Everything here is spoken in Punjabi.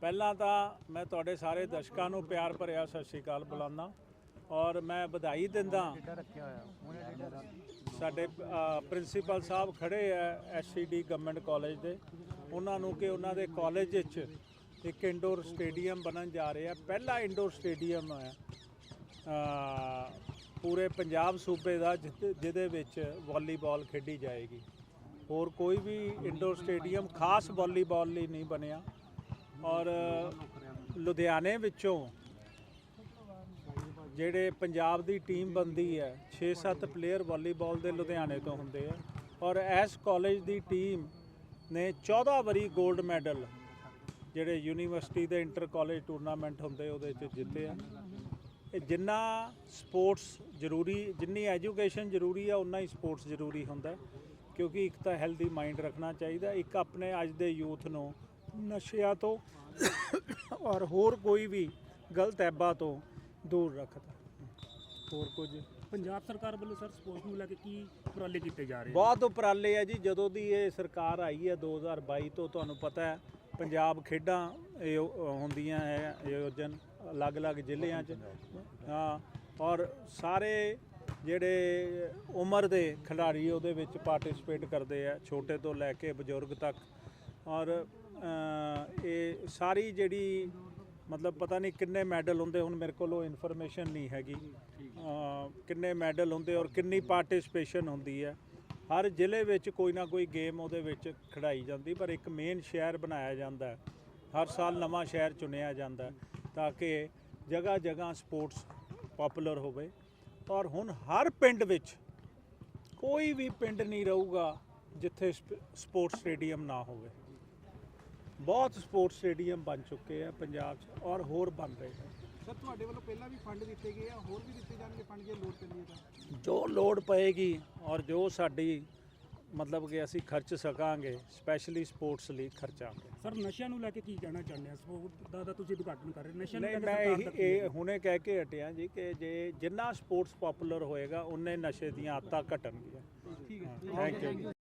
ਪਹਿਲਾਂ ਤਾਂ ਮੈਂ ਤੁਹਾਡੇ ਸਾਰੇ ਦਰਸ਼ਕਾਂ ਨੂੰ ਪਿਆਰ ਭਰਿਆ ਸਤਿ ਸ਼੍ਰੀ ਅਕਾਲ ਬੁਲਾਉਂਦਾ ਔਰ ਮੈਂ ਵਧਾਈ ਦਿੰਦਾ ਸਾਡੇ ਪ੍ਰਿੰਸੀਪਲ ਸਾਹਿਬ ਖੜੇ ਆ ਐਸਸੀਡੀ ਗਵਰਨਮੈਂਟ ਕਾਲਜ ਦੇ। ਉਹਨਾਂ ਨੂੰ ਕਿ ਉਹਨਾਂ ਦੇ ਕਾਲਜ ਵਿੱਚ ਇੱਕ ਇਨਡੋਰ ਸਟੇਡੀਅਮ ਬਣਨ ਜਾ ਰਿਹਾ। ਪਹਿਲਾ ਇਨਡੋਰ ਸਟੇਡੀਅਮ ਹੈ ਪੂਰੇ ਪੰਜਾਬ ਸੂਬੇ ਦਾ ਜਿਹ- ਜਿਹਦੇ ਵਿੱਚ ਵਾਲੀਬਾਲ ਖੇਡੀ ਜਾਏਗੀ। ਹੋਰ ਕੋਈ ਵੀ ਇਨਡੋਰ ਸਟੇਡੀਅਮ ਖਾਸ ਵਾਲੀਬਾਲ ਲਈ ਨਹੀਂ ਬਣਿਆ। ਔਰ ਲੁਧਿਆਣੇ ਵਿੱਚੋਂ ਜਿਹੜੇ ਪੰਜਾਬ ਦੀ ਟੀਮ ਬੰਦੀ ਹੈ 6-7 ਪਲੇਅਰ ਵਾਲੀਬਾਲ ਦੇ ਲੁਧਿਆਣੇ ਤੋਂ ਹੁੰਦੇ ਆ। ਔਰ ਇਸ ਕਾਲਜ ਦੀ ਟੀਮ ਨੇ 14 ਵਾਰੀ 골ਡ ਮੈਡਲ ਜਿਹੜੇ ਯੂਨੀਵਰਸਿਟੀ ਦੇ ਇੰਟਰ ਕਾਲਜ ਟੂਰਨਾਮੈਂਟ ਹੁੰਦੇ, ਉਹਦੇ 'ਚ ਜਿੱਤੇ ਆ। ਇਹ ਜਿੰਨਾ ਸਪੋਰਟਸ ਜ਼ਰੂਰੀ, ਜਿੰਨੀ ਐਜੂਕੇਸ਼ਨ ਜ਼ਰੂਰੀ ਆ ਉਨਾ ਹੀ ਸਪੋਰਟਸ ਜ਼ਰੂਰੀ ਹੁੰਦਾ। ਕਿਉਂਕਿ ਇੱਕ ਤਾਂ ਹੈਲਦੀ ਮਾਈਂਡ ਰੱਖਣਾ ਚਾਹੀਦਾ, ਇੱਕ ਆਪਣੇ ਅੱਜ ਦੇ ਯੂਥ ਨੂੰ ਨਸ਼ਿਆਂ ਤੋਂ ਔਰ ਹੋਰ ਕੋਈ ਵੀ ਗਲਤ ਐਬਾਂ ਤੋਂ ਦੂਰ ਰੱਖਦਾ। ਹੋਰ ਕੁਝ? ਪੰਜਾਬ ਸਰਕਾਰ ਵੱਲੋਂ ਸਰ ਸਪੋਰਟਸ ਨੂੰ ਲੈ ਕੇ ਕੀ ਉਪਰਾਲੇ ਕੀਤੇ ਜਾ ਰਹੇ ਬਹੁਤ ਉਪਰਾਲੇ ਆ ਜੀ। ਜਦੋਂ ਦੀ ਇਹ ਸਰਕਾਰ ਆਈ ਹੈ 2022 ਤੋਂ ਤੁਹਾਨੂੰ ਪਤਾ ਹੈ ਪੰਜਾਬ ਖੇਡਾਂ ਹੁੰਦੀਆਂ ਹੈ ਆਯੋਜਨ ਅਲੱਗ-ਅਲੱਗ ਜ਼ਿਲ੍ਹਿਆਂ 'ਚ। ਹਾਂ ਔਰ ਸਾਰੇ ਜਿਹੜੇ ਉਮਰ ਦੇ ਖਿਡਾਰੀ ਉਹਦੇ ਵਿੱਚ ਪਾਰਟਿਸਿਪੇਟ ਕਰਦੇ ਆ ਛੋਟੇ ਤੋਂ ਲੈ ਕੇ ਬਜ਼ੁਰਗ ਤੱਕ। ਔਰ ਇਹ ਸਾਰੀ ਜਿਹੜੀ ਮਤਲਬ ਪਤਾ ਨਹੀਂ ਕਿੰਨੇ ਮੈਡਲ ਹੁੰਦੇ, ਹੁਣ ਮੇਰੇ ਕੋਲ ਉਹ ਇਨਫੋਰਮੇਸ਼ਨ ਨਹੀਂ ਹੈਗੀ। ਕਿੰਨੇ ਮੈਡਲ ਹੁੰਦੇ ਔਰ ਕਿੰਨੀ ਪਾਰਟਿਸਿਪੇਸ਼ਨ ਹੁੰਦੀ ਹੈ। ਹਰ ਜ਼ਿਲ੍ਹੇ ਵਿੱਚ ਕੋਈ ਨਾ ਕੋਈ ਗੇਮ ਉਹਦੇ ਵਿੱਚ ਖਿਡਾਈ ਜਾਂਦੀ, ਪਰ ਇੱਕ ਮੇਨ ਸ਼ਹਿਰ ਬਣਾਇਆ ਜਾਂਦਾ ਹਰ ਸਾਲ ਨਵਾਂ ਸ਼ਹਿਰ ਚੁਣਿਆ ਜਾਂਦਾ ਤਾਂ ਕਿ ਜਗ੍ਹਾ ਜਗ੍ਹਾ ਸਪੋਰਟਸ ਪਪੂਲਰ ਹੋਵੇ। ਔਰ ਹੁਣ ਹਰ ਪਿੰਡ ਵਿੱਚ ਕੋਈ ਵੀ ਪਿੰਡ ਨਹੀਂ ਰਹੂਗਾ ਜਿੱਥੇ ਸਪੋਰਟਸ ਸਟੇਡੀਅਮ ਨਾ ਹੋਵੇ। ਬਹੁਤ ਸਪੋਰਟਸ ਸਟੇਡੀਅਮ ਬਣ ਚੁੱਕੇ ਆ ਪੰਜਾਬ 'ਚ ਔਰ ਹੋਰ ਬਣ ਰਹੇ ਨੇ ਸਰ ਤੁਹਾਡੇ ਵੱਲੋਂ ਪਹਿਲਾਂ ਵੀ ਫੰਡ ਦਿੱਤੇ ਗਏ ਆ ਹੋਰ ਵੀ ਦਿੱਤੇ ਜਾਣਗੇ ਫੰਡ ਜੇ ਲੋੜ ਪੈਂਦੀ ਹੈ ਤਾਂ? ਜੋ ਲੋੜ ਪਏਗੀ ਔਰ ਜੋ ਸਾਡੀ ਮਤਲਬ ਕਿ ਅਸੀਂ ਖਰਚ ਸਕਾਂਗੇ ਸਪੈਸ਼ਲੀ ਸਪੋਰਟਸ ਲਈ ਖਰਚਾਂਗੇ। ਸਰ ਨਸ਼ਿਆਂ ਨੂੰ ਲੈ ਕੇ ਕੀ ਕਹਿਣਾ ਚਾਹੁੰਦੇ ਆ? ਸਪੋਰਟ ਦਾ ਤਾਂ ਤੁਸੀਂ ਉਦਘਾਟਨ ਕਰ ਰਹੇ ਹੋ। ਨਸ਼ਿਆਂ ਨੂੰ ਨਹੀਂ ਲੈ ਕੇ ਮੈਂ ਸਰਕਾਰ ਇਹ ਦਾ ਕੀ ਇਹ ਹੁਣੇ ਕਹਿ ਕੇ ਹਟਿਆ ਜੀ ਕਿ ਜੇ ਜਿੰਨਾ ਸਪੋਰਟਸ ਪਪੂਲਰ ਹੋਏਗਾ ਉਨੇ ਨਸ਼ੇ ਦੀਆਂ ਆਦਤਾਂ ਘਟਣਗੀਆਂ। ਠੀਕ ਹੈ। Thank you